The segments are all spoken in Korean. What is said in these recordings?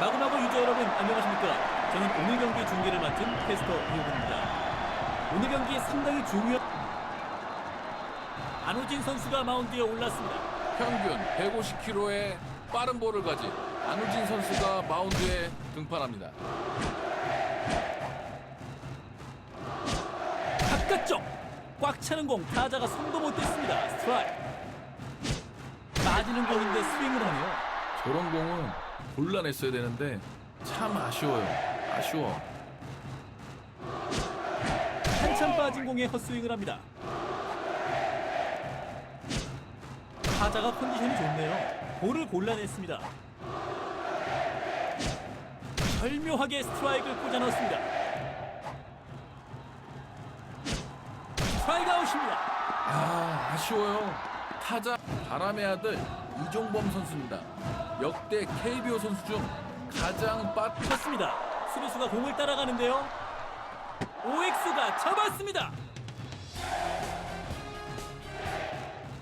마구마구 유저 여러분 안녕하십니까? 저는 오늘 경기 중계를 맡은 캐스터 이호근입니다. 오늘 경기 상당히 중요. 안호진 선수가 마운드에 올랐습니다. 평균 150km의 빠른 볼을 가진 안우진 선수가 마운드에 등판합니다. 바깥쪽 꽉 차는 공 타자가 손도 못 댔습니다. 스트라이크. 빠지는 공인데 스윙을 하네요. 저런 공은 곤란했어야 되는데 참 아쉬워요. 아쉬워. 한참 빠진 공에 헛스윙을 합니다. 타자가 컨디션이 좋네요. 볼을 골라냈습니다. 절묘하게 스트라이크를 꽂아 넣습니다. 스트라이크 아웃입니다. 아 아쉬워요. 타자 바람의 아들 이종범 선수입니다. 역대 KBO 선수 중 가장 빠 쳤습니다. 수비수가 공을 따라가는데요. OX가 잡았습니다.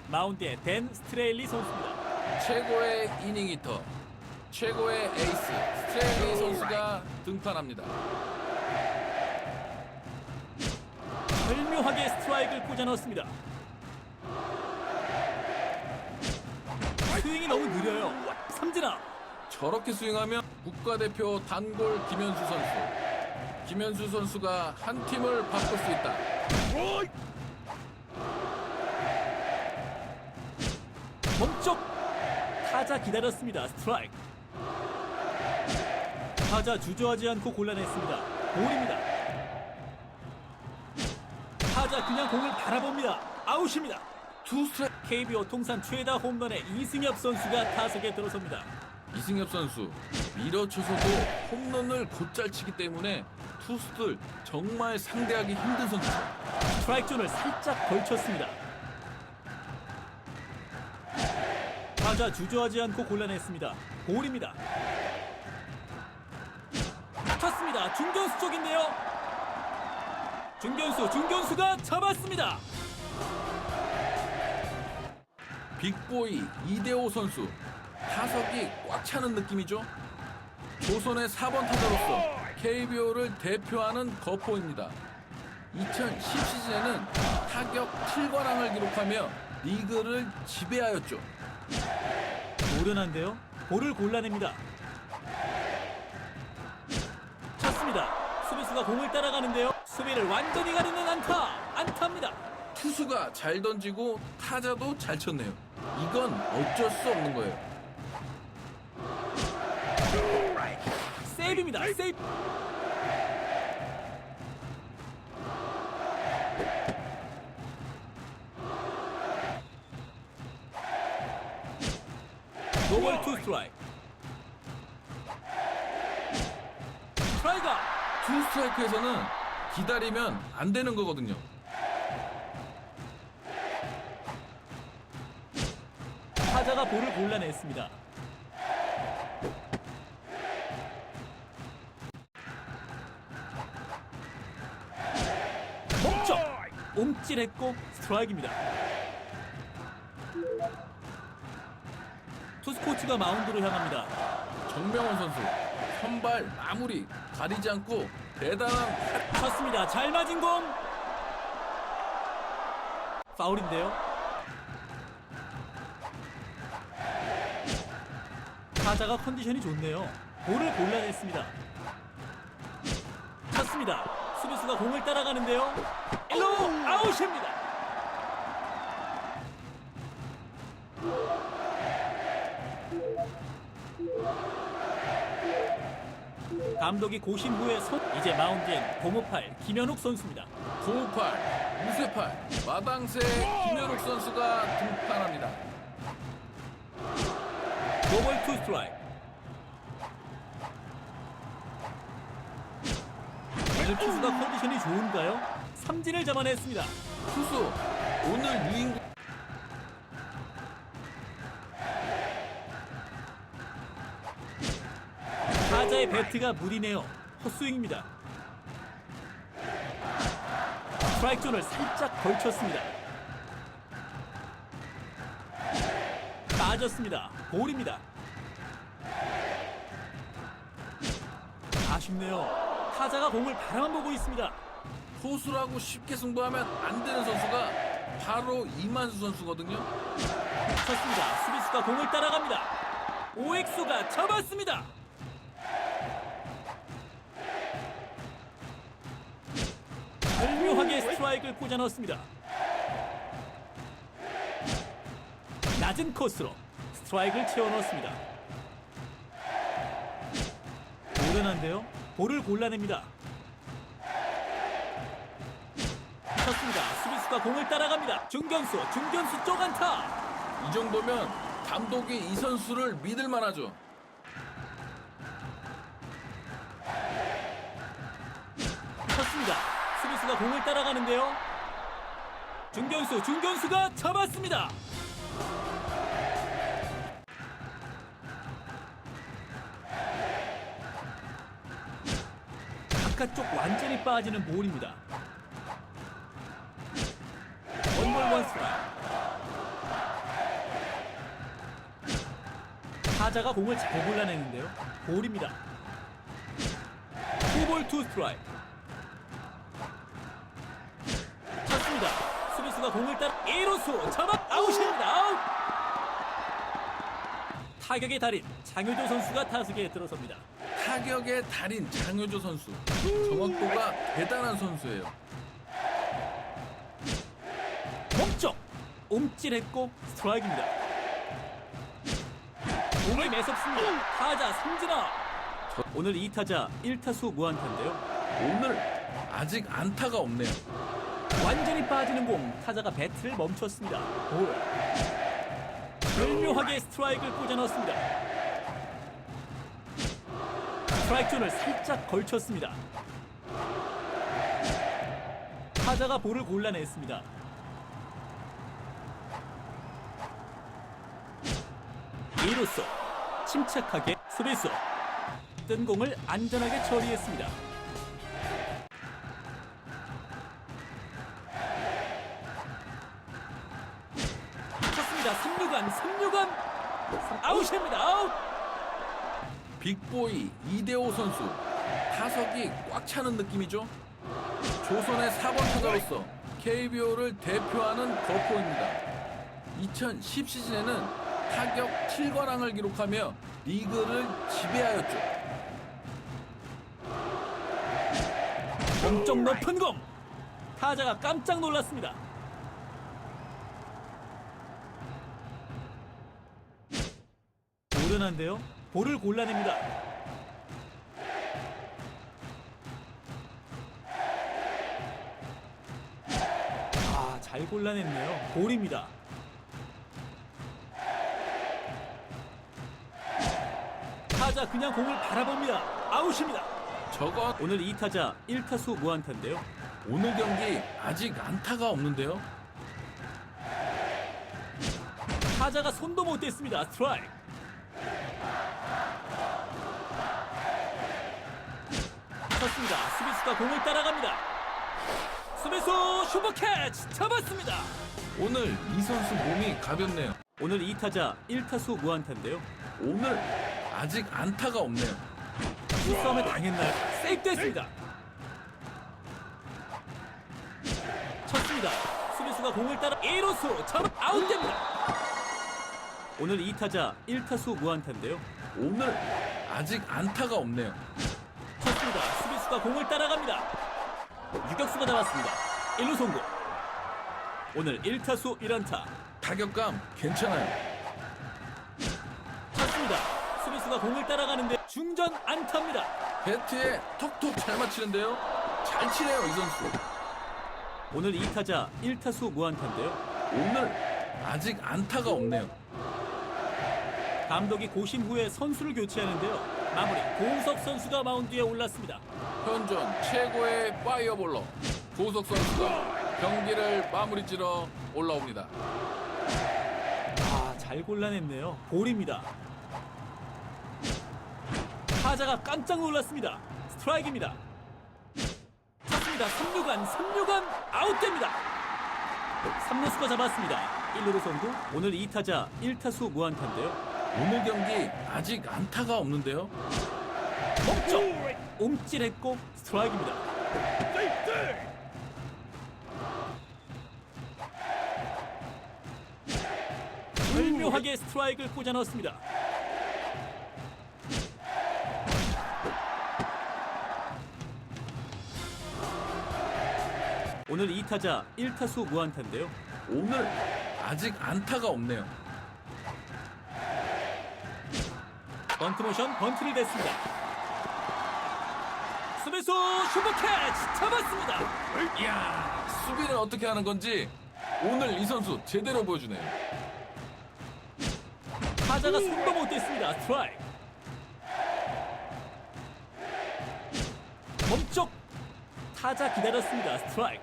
마운드에 댄 스트레일리 선수입니다. 최고의 이닝 히터, 최고의 에이스 스트레일리 선수가 등판합니다. 절묘하게 스트라이크를 꽂아 넣었습니다. 스윙이 너무 느려요. 삼진아 저렇게 스윙하면 국가대표 단골 김현수 선수. 김현수 선수가 한 팀을 바꿀 수 있다. 몸쪽 타자 기다렸습니다. 스트라이크. 타자 주저하지 않고 골라냈습니다. 볼입니다. 타자 그냥 공을 바라봅니다. 아웃입니다. 투 스트라이크. KBO 통산 최다 홈런의 이승엽 선수가 타석에 들어섭니다. 이승엽 선수 밀어쳐서도 홈런을 곧잘 치기 때문에 투수들 정말 상대하기 힘든 선수죠. 스트라이크 존을 살짝 걸쳤습니다. 타자 주저하지 않고 골라냈습니다. 볼입니다. 쳤습니다. 중견수 쪽인데요. 중견수, 중견수가 잡았습니다. 빅보이 이대호 선수 타석이 꽉 차는 느낌이죠. 조선의 4번 타자로서 KBO를 대표하는 거포입니다. 2010 시즌에는 타격 7관왕을 기록하며 리그를 지배하였죠. 노련한데요. 볼을 골라냅니다. 쳤습니다. 수비수가 공을 따라가는데요. 수비를 완전히 가리는 안타. 안타입니다. 투수가 잘 던지고 타자도 잘 쳤네요. 이건 어쩔 수 없는 거예요. 세이브입니다. 세이브. 노벌 투 스트라이크. 스트라이크. 투 스트라이크에서는 기다리면 안 되는 거거든요. 타자가 볼을 골라냈습니다. 목적 옴찔했고 스트라이크입니다. 투수 코치가 마운드로 향합니다. 정명원 선수 선발 마무리 가리지 않고 대단한 쳤습니다. 잘 맞은 공. 파울인데요. 타자가 컨디션이 좋네요. 볼을 골라냈습니다. 쳤습니다. 수비수가 공을 따라가는데요. 1루 아웃입니다. 감독이 고심 후에 손 이제 마운드엔 고무팔 김현욱 선수입니다. 고무팔, 무쇠팔, 마당새 김현욱 선수가 등판합니다. 노벌 투 스트라이크. 오늘 투수가 컨디션이 좋은가요? 삼진을 잡아냈습니다. 투수 오늘 유인구 타자의 배트가 무리네요. 헛스윙입니다. 스트라이크 존을 살짝 걸쳤습니다. 빠졌습니다. 볼입니다. 아쉽네요. 타자가 공을 바라만 보고 있습니다. 포수라고 쉽게 승부하면 안 되는 선수가 바로 이만수 선수거든요. 쳤습니다. 수비수가 공을 따라갑니다. 오엑수가 잡았습니다. 절묘하게 스트라이크를 꽂아 넣었습니다. 낮은 코스로 스트라이크를 채워 넣었습니다. 오른한데요. 볼을 골라냅니다. 쳤습니다. 수비수가 공을 따라갑니다. 중견수, 중견수 쪽 안타. 이 정도면 감독이 이 선수를 믿을 만하죠. 쳤습니다. 수비수가 공을 따라가는데요. 중견수, 중견수가 잡았습니다. 바깥쪽 완전히 빠지는 볼입니다. 원볼 원스트라이크. 타자가 공을 잘 골라내는데요. 볼입니다. 투볼 투 스트라이크. 쳤습니다. 수비수가 공을 따라 1호수 잡아 아웃입니다. 아웃. 타격의 달인 장효조 선수가 타석에 들어섭니다. 타격의 달인 장효조 선수. 정확도가 대단한 선수예요. 몸쪽 움찔했고 스트라이크입니다. 공이 매섭습니다. 타자 삼진아. 오늘 2타자 1타수 무안타인데요. 오늘 아직 안타가 없네요. 완전히 빠지는 공 타자가 배트를 멈췄습니다. 볼. 절묘하게 스트라이크를 꽂아 넣었습니다. 스트라이크 존을 살짝 걸쳤습니다. 타자가 볼을 골라냈습니다. 이로써 침착하게 수비수 뜬 공을 안전하게 처리했습니다. 쳤습니다. 3루간, 3루간 아웃입니다. 아웃. 빅보이 이대호 선수. 타석이 꽉 차는 느낌이죠. 조선의 4번 타자로서 KBO를 대표하는 거포입니다. 2010 시즌에는 타격 7관왕을 기록하며 리그를 지배하였죠. 엄청 높은 공. 타자가 깜짝 놀랐습니다. 오른한데요. 볼을 골라냅니다. 아, 잘 골라냈네요. 볼입니다. 타자 그냥 공을 바라봅니다. 아웃입니다. 저건 오늘 2타자 1타수 무안타인데요. 오늘 경기 아직 안타가 없는데요. 타자가 손도 못 댔습니다. 스트라이크. 쳤습니다. 수비수가 공을 따라갑니다. 수비수 슈퍼 캐치 잡았습니다. 오늘 이 선수 몸이 가볍네요. 오늘 2타자 1타수 무안타인데요. 오늘 아직 안타가 없네요. 수싸움에 당했나요? 세이프 됐습니다. 쳤습니다. 수비수가 공을 따라 1호수 잡아 아웃됩니다. 오늘 2타자 1타수 무안타인데요. 오늘 아직 안타가 없네요. 공을 따라갑니다. 유격수가 나왔습니다. 1루 송구. 오늘 1타수 1안타. 타격감 괜찮아요. 쳤습니다. 수비수가 공을 따라가는데 중전 안타입니다. 배트에 톡톡 잘 맞히는데요. 잘 치네요 이 선수. 오늘 2타자 1타수 무안타인데요. 오늘 아직 안타가 없네요. 감독이 고심 후에 선수를 교체하는데요. 마무리 고우석 선수가 마운드에 올랐습니다. 현존 최고의 파이어볼러 고석 선수가 경기를 마무리지러 올라옵니다. 아, 잘 골라냈네요. 볼입니다. 타자가 깜짝 놀랐습니다. 스트라이크입니다. 쳤습니다. 3루간, 3루간 아웃됩니다. 3루수가 잡았습니다. 1루로 선두. 오늘 2타자 1타수 무안타인데요. 오늘 경기 아직 안타가 없는데요. 목적 옴찔했고 스트라이크입니다. 절묘하게 스트라이크를 꽂아 넣었습니다. 오늘 2타자 1타수 무안타인데요. 오늘 아직 안타가 없네요. 번트 모션 번트를 냈습니다. 수비수 슈퍼 캐치 잡았습니다. 이야 수비는 어떻게 하는 건지 오늘 이 선수 제대로 보여주네요. 타자가 손도 못 댔습니다. 스트라이크. 멈쪽 타자 기다렸습니다. 스트라이크.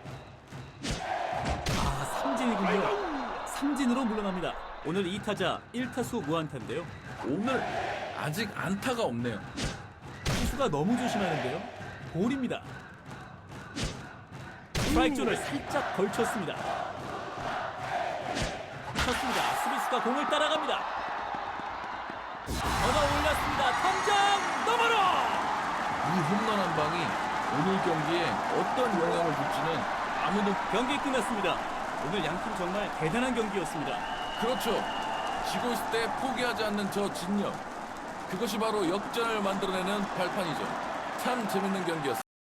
아 삼진이군요. 삼진으로 물러납니다. 오늘 2타자 1타수 무안타인데요. 오늘 아직 안타가 없네요. 투수가 너무 조심하는데요. 볼입니다. 스트라이크 존을 살짝 걸쳤습니다. 쳤습니다. 수비수가 공을 따라갑니다. 전화 올렸습니다. 탐장 너머로! 이 홈런 한 방이 오늘 경기에 어떤 영향을 줄지는 아무도 경기 끝났습니다. 오늘 양팀 정말 대단한 경기였습니다. 그렇죠. 지고 있을 때 포기하지 않는 저 진력. 그것이 바로 역전을 만들어내는 발판이죠. 참 재밌는 경기였습니다.